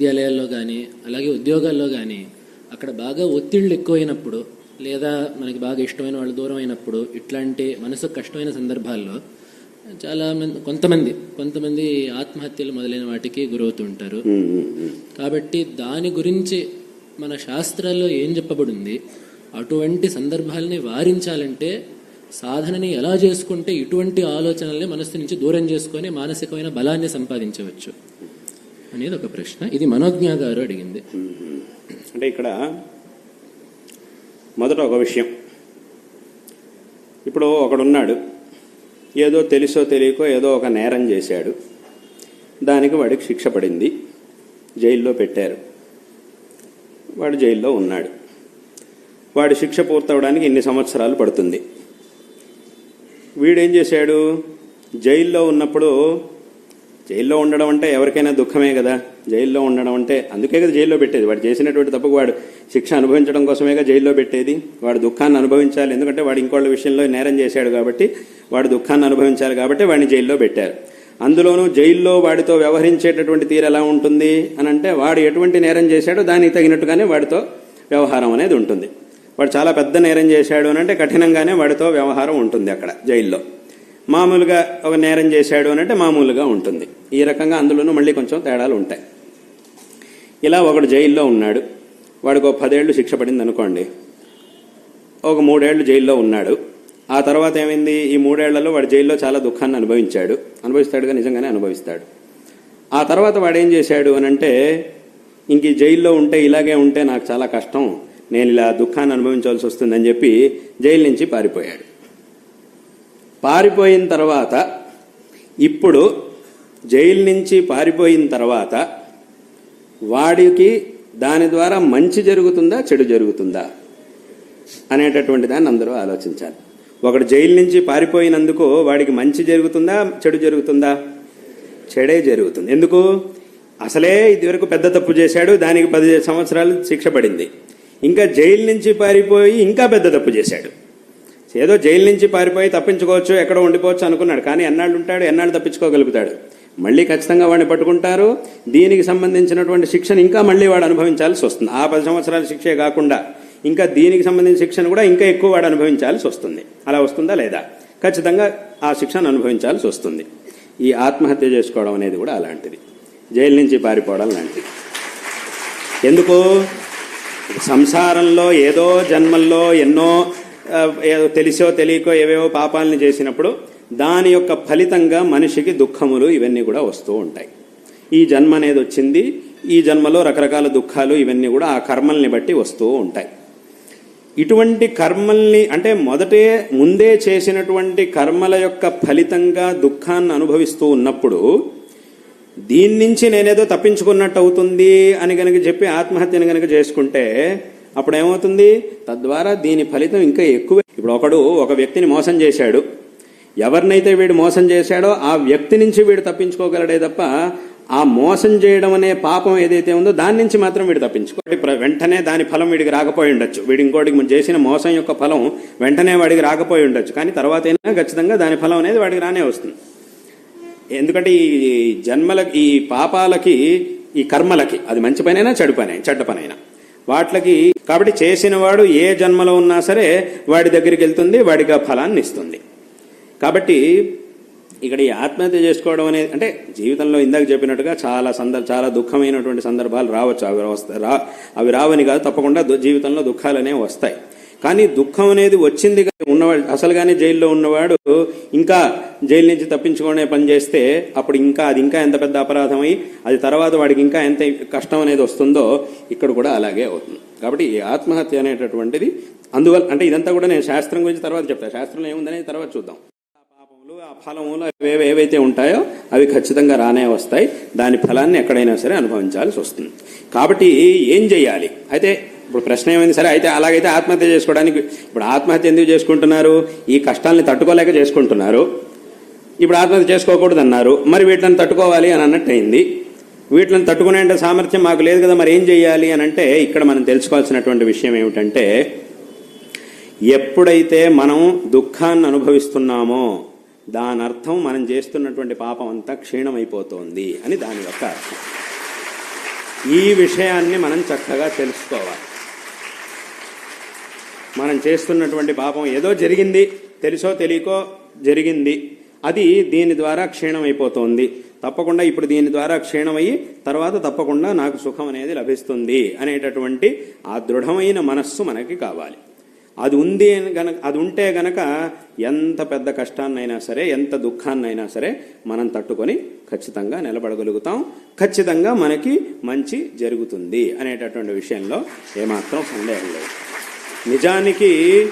విద్యాలయాల్లో కానీ అలాగే ఉద్యోగాల్లో కానీ అక్కడ బాగా ఒత్తిళ్ళు ఎక్కువైనప్పుడు లేదా మనకి బాగా ఇష్టమైన వాళ్ళు దూరం అయినప్పుడు ఇట్లాంటి మనసుకు కష్టమైన సందర్భాల్లో చాలా మంది కొంతమంది కొంతమంది ఆత్మహత్యలు మొదలైన వాటికి గురవుతుంటారు. కాబట్టి దాని గురించి మన శాస్త్రాల్లో ఏం చెప్పబడింది? అటువంటి సందర్భాలని వారించాలంటే సాధనని ఎలా చేసుకుంటే ఇటువంటి ఆలోచనల్ని మనస్సు నుంచి దూరం చేసుకొని మానసికమైన బలాన్ని సంపాదించవచ్చు? అనేది ఒక ప్రశ్న. ఇది మనోజ్ఞ గారు అడిగింది. అంటే ఇక్కడ మొదట ఒక విషయం. ఇప్పుడు ఒకడున్నాడు. ఏదో తెలుసో తెలియకో ఏదో ఒక నేరం చేశాడు. దానికి వాడికి శిక్ష పడింది. జైల్లో పెట్టారు. వాడు జైల్లో ఉన్నాడు. వాడి శిక్ష పూర్తవడానికి ఇన్ని సంవత్సరాలు పడుతుంది. వీడేం చేశాడు? జైల్లో ఉన్నప్పుడు జైల్లో ఉండడం అంటే ఎవరికైనా దుఃఖమే కదా. జైల్లో ఉండడం అంటే అందుకే కదా జైల్లో పెట్టేది. వాడు చేసినటువంటి తప్పుకు వాడు శిక్ష అనుభవించడం కోసమేగా జైల్లో పెట్టేది. వాడు దుఃఖాన్ని అనుభవించాలి. ఎందుకంటే వాడు ఇంకోళ్ళ విషయంలో నేరం చేశాడు కాబట్టి వాడు దుఃఖాన్ని అనుభవించాలి కాబట్టి వాడిని జైల్లో పెట్టారు. అందులోనూ జైల్లో వాడితో వ్యవహరించేటటువంటి తీరు ఎలా ఉంటుంది అని అంటే వాడు ఎటువంటి నేరం చేశాడో దానికి తగినట్టుగానే వాడితో వ్యవహారం అనేది ఉంటుంది. వాడు చాలా పెద్ద నేరం చేశాడు అని అంటే కఠినంగానే వాడితో వ్యవహారం ఉంటుంది అక్కడ జైల్లో. మామూలుగా ఒక నేరం చేశాడు అని అంటే మామూలుగా ఉంటుంది. ఈ రకంగా అందులోనూ మళ్ళీ కొంచెం తేడాలు ఉంటాయి. ఇలా ఒకడు జైల్లో ఉన్నాడు. వాడికి ఒక పదేళ్ళు శిక్ష పడింది అనుకోండి. ఒక మూడేళ్ళు జైల్లో ఉన్నాడు. ఆ తర్వాత ఏమైంది? ఈ మూడేళ్ళలో వాడు జైల్లో చాలా దుఃఖాన్ని అనుభవించాడు. అనుభవిస్తాడుగా నిజంగానే అనుభవిస్తాడు. ఆ తర్వాత వాడు ఏం చేశాడు అని అంటే ఇంక జైల్లో ఉంటే ఇలాగే ఉంటే నాకు చాలా కష్టం. నేను ఇలా దుఃఖాన్ని అనుభవించాల్సి వస్తుందని చెప్పి జైలు నుంచి పారిపోయాడు. పారిపోయిన తర్వాత ఇప్పుడు జైలు నుంచి పారిపోయిన తర్వాత వాడికి దాని ద్వారా మంచి జరుగుతుందా చెడు జరుగుతుందా అనేటటువంటి దాన్ని అందరూ ఆలోచించాలి. ఒకడు జైలు నుంచి పారిపోయినందుకు వాడికి మంచి జరుగుతుందా చెడు జరుగుతుందా? చెడే జరుగుతుంది. ఎందుకు? అసలే ఇదివరకు పెద్ద తప్పు చేశాడు దానికి పదిహేను సంవత్సరాలు శిక్ష పడింది. ఇంకా జైలు నుంచి పారిపోయి ఇంకా పెద్ద తప్పు చేశాడు. ఏదో జైలు నుంచి పారిపోయి తప్పించుకోవచ్చు ఎక్కడో ఉండిపోవచ్చు అనుకున్నాడు. కానీ ఎన్నాళ్ళు ఉంటాడు? ఎన్నాళ్ళు తప్పించుకోగలుగుతాడు? మళ్ళీ ఖచ్చితంగా వాడిని పట్టుకుంటారు. దీనికి సంబంధించినటువంటి శిక్షను ఇంకా మళ్ళీ వాడు అనుభవించాల్సి వస్తుంది. ఆ పది సంవత్సరాల శిక్షే కాకుండా ఇంకా దీనికి సంబంధించిన శిక్షను కూడా ఇంకా ఎక్కువ వాడు అనుభవించాల్సి వస్తుంది. అలా వస్తుందా లేదా? ఖచ్చితంగా ఆ శిక్షను అనుభవించాల్సి వస్తుంది. ఈ ఆత్మహత్య చేసుకోవడం అనేది కూడా అలాంటిది. జైలు నుంచి పారిపోవడం లాంటిది. ఎందుకు? సంసారంలో ఏదో జన్మల్లో ఎన్నో తెలిసో తెలియకో ఏవేవో పాపాలని చేసినప్పుడు దాని యొక్క ఫలితంగా మనిషికి దుఃఖములు ఇవన్నీ కూడా వస్తూ ఉంటాయి. ఈ జన్మ అనేది వచ్చింది. ఈ జన్మలో రకరకాల దుఃఖాలు ఇవన్నీ కూడా ఆ కర్మల్ని బట్టి వస్తూ ఉంటాయి. ఇటువంటి కర్మల్ని అంటే మొదటే ముందే చేసినటువంటి కర్మల యొక్క ఫలితంగా దుఃఖాన్ని అనుభవిస్తూ ఉన్నప్పుడు దీని నుంచి నేనేదో తప్పించుకున్నట్టు అవుతుంది అని గనక చెప్పి ఆత్మహత్యను కనుక చేసుకుంటే అప్పుడు ఏమవుతుంది తద్వారా దీని ఫలితం ఇంకా ఎక్కువ. ఇప్పుడు ఒకడు ఒక వ్యక్తిని మోసం చేశాడు. ఎవరినైతే వీడు మోసం చేశాడో ఆ వ్యక్తి నుంచి వీడు తప్పించుకోగలడే తప్ప ఆ మోసం చేయడం అనే పాపం ఏదైతే ఉందో దాని నుంచి మాత్రం వీడు తప్పించుకో. వెంటనే దాని ఫలం వీడికి రాకపోయి ఉండొచ్చు. వీడి ఇంకోటికి మనం చేసిన మోసం యొక్క ఫలం వెంటనే వాడికి రాకపోయి ఉండొచ్చు. కానీ తర్వాత అయినా ఖచ్చితంగా దాని ఫలం అనేది వాడికి రానే వస్తుంది. ఎందుకంటే ఈ జన్మలకి ఈ పాపాలకి ఈ కర్మలకి అది మంచి పనైనా చెడు పని చెడ్డ పనైనా. వాటికి కాబట్టి చేసిన వాడు ఏ జన్మలో ఉన్నా సరే వాడి దగ్గరికి వెళ్తుంది వాడికి ఆ ఫలాన్ని ఇస్తుంది. కాబట్టి ఇక్కడ ఈ ఆత్మహత్య చేసుకోవడం అనేది అంటే జీవితంలో ఇందాక చెప్పినట్టుగా చాలా సందర్ చాలా దుఃఖమైనటువంటి సందర్భాలు రావచ్చు. అవి వస్తాయి రా అవి రావని కాదు తప్పకుండా జీవితంలో దుఃఖాలనే వస్తాయి. కానీ దుఃఖం అనేది వచ్చింది ఉన్నవాడు ఉన్నవాడు అసలుగానే జైల్లో ఉన్నవాడు ఇంకా జైలు నుంచి తప్పించుకునే పని చేస్తే అప్పుడు ఇంకా అది ఇంకా ఎంత పెద్ద అపరాధమై అది తర్వాత వాడికి ఇంకా ఎంత కష్టం అనేది వస్తుందో ఇక్కడ కూడా అలాగే అవుతుంది. కాబట్టి ఈ ఆత్మహత్య అనేటటువంటిది అందువల్ల అంటే ఇదంతా కూడా నేను శాస్త్రం గురించి తర్వాత చెప్తాను శాస్త్రంలో ఏముందనేది తర్వాత చూద్దాం. ఆ పాపములు ఆ ఫలములు అవి ఏవి- ఏవైతే ఉంటాయో అవి ఖచ్చితంగా రానే వస్తాయి. దాని ఫలాన్ని ఎక్కడైనా సరే అనుభవించాల్సి వస్తుంది. కాబట్టి ఏం చేయాలి? అయితే ఇప్పుడు ప్రశ్న ఏమైంది? సరే అయితే అలాగైతే ఆత్మహత్య చేసుకోవడానికి ఇప్పుడు ఆత్మహత్య ఎందుకు చేసుకుంటున్నారు? ఈ కష్టాల్ని తట్టుకోలేక చేసుకుంటున్నారు. ఇప్పుడు ఆత్మహత్య చేసుకోకూడదు అన్నారు మరి వీటిని తట్టుకోవాలి అని అన్నట్టు అయింది వీటిని తట్టుకునే సామర్థ్యం మాకు లేదు కదా మరి ఏం చేయాలి అని అంటే ఇక్కడ మనం తెలుసుకోవాల్సినటువంటి విషయం ఏమిటంటే ఎప్పుడైతే మనం దుఃఖాన్ని అనుభవిస్తున్నామో దాని అర్థం మనం చేస్తున్నటువంటి పాపం అంతా క్షీణమైపోతోంది అని దాని యొక్క అర్థం. ఈ విషయాన్ని మనం చక్కగా తెలుసుకోవాలి. మనం చేస్తున్నటువంటి పాపం ఏదో జరిగింది తెలుసో తెలియకో జరిగింది. అది దీని ద్వారా క్షీణమైపోతోంది. తప్పకుండా ఇప్పుడు దీని ద్వారా క్షీణమయ్యి తర్వాత తప్పకుండా నాకు సుఖం అనేది లభిస్తుంది అనేటటువంటి ఆ దృఢమైన మనస్సు మనకి కావాలి. అది ఉంది అని గనక అది ఉంటే గనక ఎంత పెద్ద కష్టాన్నైనా సరే ఎంత దుఃఖాన్నైనా సరే మనం తట్టుకొని ఖచ్చితంగా నిలబడగలుగుతాం. ఖచ్చితంగా మనకి మంచి జరుగుతుంది అనేటటువంటి విషయంలో ఏమాత్రం సందేహం లేదు. నిజానికి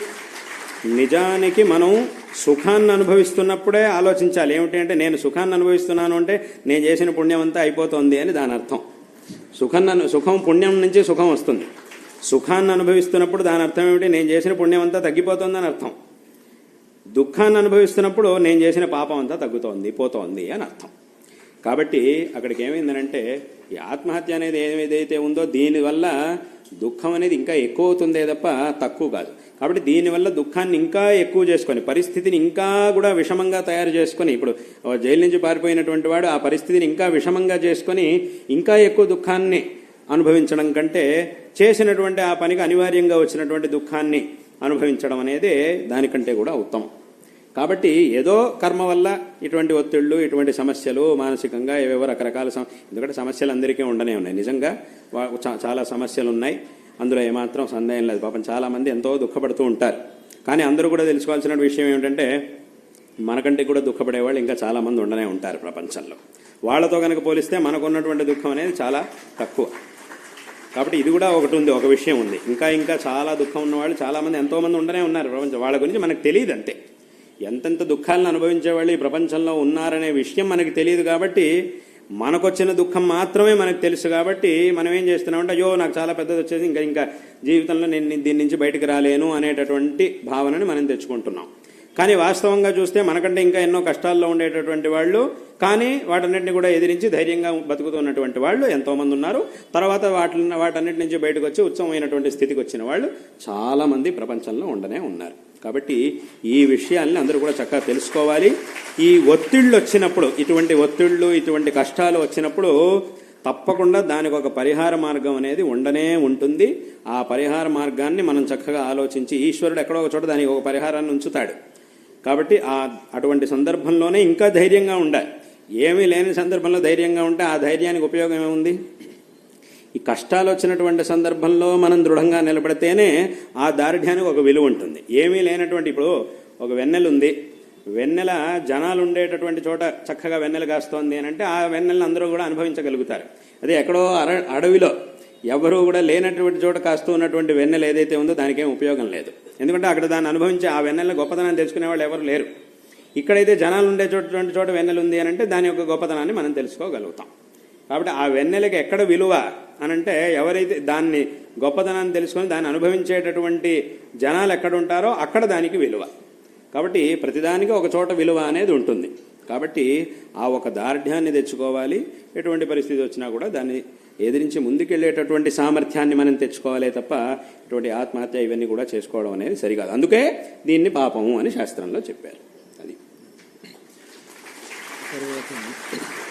నిజానికి మనం సుఖాన్ని అనుభవిస్తున్నప్పుడే ఆలోచించాలి. ఏమిటి అంటే నేను సుఖాన్ని అనుభవిస్తున్నాను అంటే నేను చేసిన పుణ్యం అంతా అయిపోతుంది అని దాని అర్థం. సుఖాన్ని సుఖం పుణ్యం నుంచి సుఖం వస్తుంది. సుఖాన్ని అనుభవిస్తున్నప్పుడు దాని అర్థం ఏమిటి? నేను చేసిన పుణ్యం అంతా తగ్గిపోతుందని అర్థం. దుఃఖాన్ని అనుభవిస్తున్నప్పుడు నేను చేసిన పాపం అంతా తగ్గుతోంది పోతోంది అని అర్థం. కాబట్టి అక్కడికి ఏమైందనంటే ఈ ఆత్మహత్య అనేది ఏదైతే ఉందో దీనివల్ల దుఃఖం అనేది ఇంకా ఎక్కువ అవుతుందే తప్ప తక్కువ కాదు. కాబట్టి దీనివల్ల దుఃఖాన్ని ఇంకా ఎక్కువ చేసుకొని పరిస్థితిని ఇంకా కూడా విషమంగా తయారు చేసుకొని ఇప్పుడు జైలు నుంచి పారిపోయినటువంటి వాడు ఆ పరిస్థితిని ఇంకా విషమంగా చేసుకొని ఇంకా ఎక్కువ దుఃఖాన్ని అనుభవించడం కంటే చేసినటువంటి ఆ పనికి అనివార్యంగా వచ్చినటువంటి దుఃఖాన్ని అనుభవించడం అనేది దానికంటే కూడా ఉత్తమం. కాబట్టి ఏదో కర్మ వల్ల ఇటువంటి ఒత్తిళ్ళు ఇటువంటి సమస్యలు మానసికంగా ఏవేవో రకరకాల సమ ఎందుకంటే సమస్యలు అందరికీ ఉండనే ఉన్నాయి. నిజంగా వా- చాలా సమస్యలు ఉన్నాయి అందులో ఏమాత్రం సందేహం లేదు. పాపం చాలామంది ఎంతో దుఃఖపడుతూ ఉంటారు. కానీ అందరూ కూడా తెలుసుకోవాల్సిన విషయం ఏమిటంటే మనకంటే కూడా దుఃఖపడే వాళ్ళు ఇంకా చాలామంది ఉండనే ఉంటారు ప్రపంచంలో. వాళ్ళతో కనుక పోలిస్తే మనకున్నటువంటి దుఃఖం అనేది చాలా తక్కువ. కాబట్టి ఇది కూడా ఒకటి ఉంది ఒక విషయం ఉంది. ఇంకా ఇంకా చాలా దుఃఖం ఉన్నవాళ్ళు చాలామంది ఎంతోమంది ఉండనే ఉన్నారు ప్రపంచం. వాళ్ళ గురించి మనకు తెలియదు అంతే. ఎంతెంత దుఃఖాలను అనుభవించే వాళ్ళు ఈ ప్రపంచంలో ఉన్నారనే విషయం మనకి తెలియదు కాబట్టి మనకొచ్చిన దుఃఖం మాత్రమే మనకు తెలుసు కాబట్టి మనం ఏం చేస్తున్నామంటే అయ్యో నాకు చాలా పెద్దది వచ్చేసి ఇంకా ఇంకా జీవితంలో నేను దీని నుంచి బయటకు రాలేను అనేటటువంటి భావనని మనం తెచ్చుకుంటున్నాం. కానీ వాస్తవంగా చూస్తే మనకంటే ఇంకా ఎన్నో కష్టాల్లో ఉండేటటువంటి వాళ్ళు కానీ వాటన్నిటిని కూడా ఎదిరించి ధైర్యంగా బతుకుతున్నటువంటి వాళ్ళు ఎంతోమంది ఉన్నారు. తర్వాత వాటి వాటన్నిటి నుంచి బయటకు వచ్చి ఉత్సవమైనటువంటి స్థితికి వచ్చిన వాళ్ళు చాలామంది ప్రపంచంలో ఉండనే ఉన్నారు. కాబట్టి ఈ విషయాల్ని అందరూ కూడా చక్కగా తెలుసుకోవాలి. ఈ ఒత్తిళ్ళు వచ్చినప్పుడు ఇటువంటి ఒత్తిళ్ళు ఇటువంటి కష్టాలు వచ్చినప్పుడు తప్పకుండా దానికి ఒక పరిహార మార్గం అనేది ఉండనే ఉంటుంది. ఆ పరిహార మార్గాన్ని మనం చక్కగా ఆలోచించి ఈశ్వరుడు ఎక్కడో ఒక చోట దానికి ఒక పరిహారాన్ని ఉంచుతాడు. కాబట్టి ఆ అటువంటి సందర్భంలోనే ఇంకా ధైర్యంగా ఉండాలి. ఏమీ లేని సందర్భంలో ధైర్యంగా ఉంటే ఆ ధైర్యానికి ఉపయోగం ఏముంది? ఈ కష్టాలు వచ్చినటువంటి సందర్భంలో మనం దృఢంగా నిలబడితేనే ఆ దారిఢ్యానికి ఒక విలువ ఉంటుంది. ఏమీ లేనటువంటి ఇప్పుడు ఒక వెన్నెల ఉంది. వెన్నెల జనాలు ఉండేటటువంటి చోట చక్కగా వెన్నెల కాస్తోంది అని అంటే ఆ వెన్నెలను అందరూ కూడా అనుభవించగలుగుతారు. అదే ఎక్కడో అర అడవిలో ఎవరు కూడా లేనటువంటి చోట కాస్తూ ఉన్నటువంటి వెన్నెల ఏదైతే ఉందో దానికేం ఉపయోగం లేదు. ఎందుకంటే అక్కడ దాన్ని అనుభవించి ఆ వెన్నెల గొప్పతనాన్ని తెలుసుకునే వాళ్ళు ఎవరు లేరు. ఇక్కడైతే జనాలు ఉండే చోట చోట వెన్నెల ఉంది అని అంటే దాని యొక్క గొప్పతనాన్ని మనం తెలుసుకోగలుగుతాం. కాబట్టి ఆ వెన్నెలకి ఎక్కడ విలువ అని అంటే ఎవరైతే దాన్ని గొప్పతనాన్ని తెలుసుకొని దాన్ని అనుభవించేటటువంటి జనాలు ఎక్కడ ఉంటారో అక్కడ దానికి విలువ. కాబట్టి ప్రతిదానికి ఒక చోట విలువ అనేది ఉంటుంది. కాబట్టి ఆ ఒక దార్ఢ్యాన్ని తెచ్చుకోవాలి. ఎటువంటి పరిస్థితి వచ్చినా కూడా దాన్ని ఎదిరించి ముందుకెళ్ళేటటువంటి సామర్థ్యాన్ని మనం తెచ్చుకోవాలే తప్ప ఇటువంటి ఆత్మహత్య ఇవన్నీ కూడా చేసుకోవడం అనేది సరికాదు. అందుకే దీన్ని పాపము అని శాస్త్రంలో చెప్పారు. అది. తర్వాత